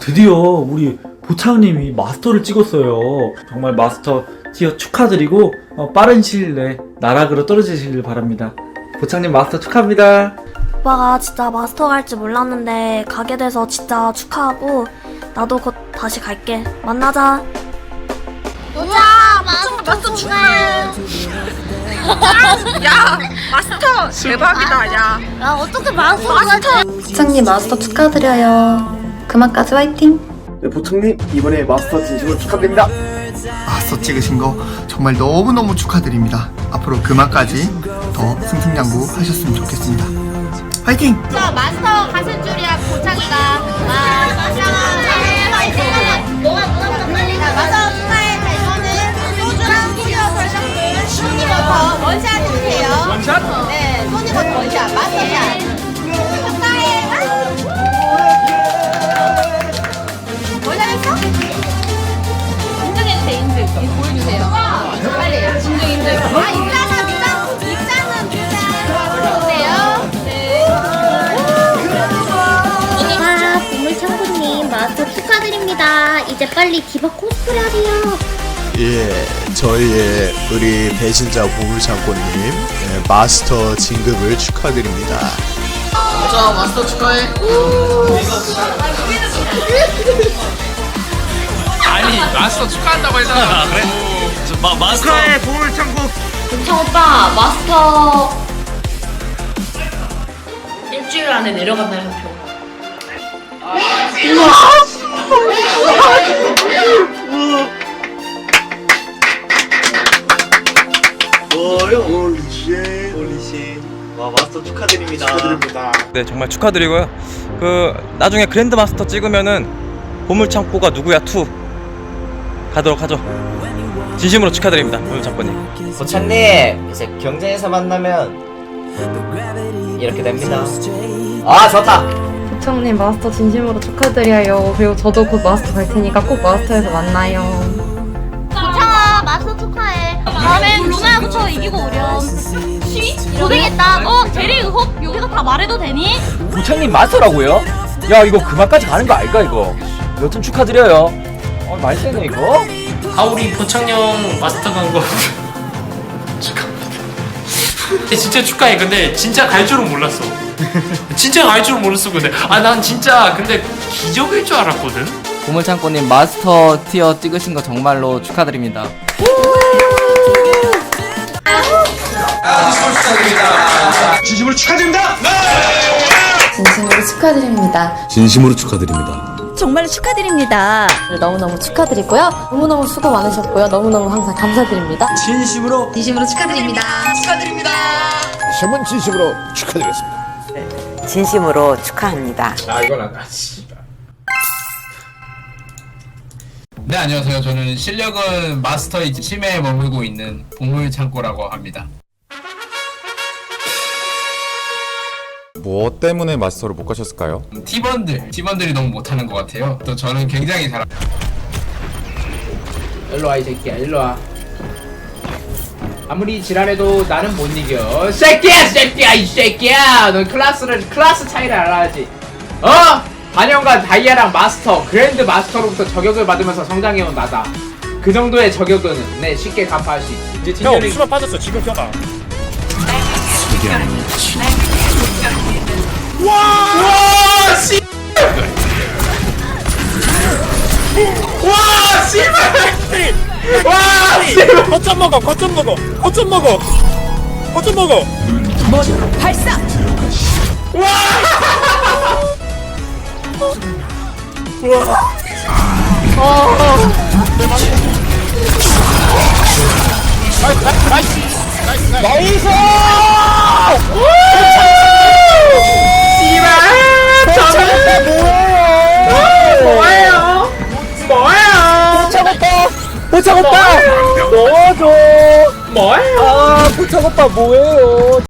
드디어 우리 보창님이 마스터를 찍었어요. 정말 마스터 티어 축하드리고 어, 빠른 시일 내에 나락으로 떨어지시길 바랍니다. 보창님 마스터 축하합니다. 오빠가 진짜 마스터 갈 줄 몰랐는데 가게 돼서 진짜 축하하고 나도 곧 다시 갈게. 만나자. 우와 마스터 축하해 야 마스터 대박이다 야 야 어떻게 마스터 마스터 부장님 마스터 축하드려요. 그만까지 화이팅! 네, 보청님 이번에 마스터 진심으로 축하드립니다. 마스터 찍으신 거 정말 너무너무 축하드립니다. 앞으로 그만까지 더 승승장구 하셨으면 좋겠습니다. 화이팅! 마스터 가실 줄이야 고창이가 아 마스터 축하해 화이팅 뭐가 누나보다 빨리 가 마스터 축하해 자 이거는 소주랑 피규어 설명을 손님부터 원샷 해주세요 원샷? 네 아 입장 어때요? 네 와, 보물창고님 마스터 축하드립니다. 이제 빨리 디바 코스프레 하세요. 예, 저희의 우리 배신자 보물창고님 예, 마스터 진급을 축하드립니다. 자, 마스터 축하해. 아니 마스터 축하한다고 했잖아 그래? 마, 마스터. 동창 오빠 마스터. 일주일 안에 내려간다는 표와 마스터 축하드립니다. 축하드립니다. 네 정말 축하드리고요. 그 나중에 그랜드 마스터 찍으면은 보물 창고가 누구야? 투. 가도록 하죠 진심으로 축하드립니다 보물창고님 보찬님 이제 경쟁에서 만나면 이렇게 됩니다 아 좋다 부장님 마스터 진심으로 축하드려요. 그리고 저도 곧 마스터 갈 테니까 꼭 마스터에서 만나요. 고창아 마스터 축하해 다음엔 루나야 부터 이기고 오렴 시? 고생했다 어? 대리 의혹 여기서 다 말해도 되니? 부창님 마스터라고요? 야 이거 그만까지 가는 거 아닐까 이거 여튼 축하드려요 어 많이 세네 이거 아 우리 보창형 마스터 간거 축하합니다. 진짜 축하해. 근데 진짜 갈 줄은 몰랐어. 진짜 갈 줄은 몰랐어 근데. 아 난 진짜 근데 기적일 줄 알았거든. 보물창고님 마스터 티어 찍으신 거 정말로 축하드립니다. 진심으로 축하드립니다. 진심으로 축하드립니다. 진심으로 축하드립니다. 정말 축하드립니다. 너무너무 축하드리고요. 너무너무 수고 많으셨고요. 너무너무 항상 감사드립니다. 진심으로 진심으로 축하드립니다. 다시 한번 진심으로 축하드리겠습니다. 진심으로 축하합니다 아 이건 아까 씨발 네 안녕하세요. 저는 실력은 마스터이지 치매에 머물고 있는 보물 창고라고 합니다. 뭐 때문에 마스터를 못 가셨을까요? 팀원들 팀원들이 너무 못하는 것 같아요. 또 저는 굉장히 잘. 일로와 이 새끼야. 일로와. 아무리 지랄해도 나는 못 이겨. 새끼야 새끼야 이 새끼야! 너 클래스를 클래스 차이를 알아야지. 어? 반영과 다이아랑 마스터 그랜드 마스터로부터 저격을 받으면서 성장해온 나다. 그 정도의 저격은 내 쉽게 갚아할 수 있지. 이제 형 수만 빠졌어. 지금 켜봐 와! 씨! 와! 씨발! 와! 씨발! 거점 먹어 거점 먹어 거점 먹어 거점 먹어 뭐예요? 포착오빠! 포착오빠! 넣어줘! 뭐예요? 아, 포착오빠 뭐예요?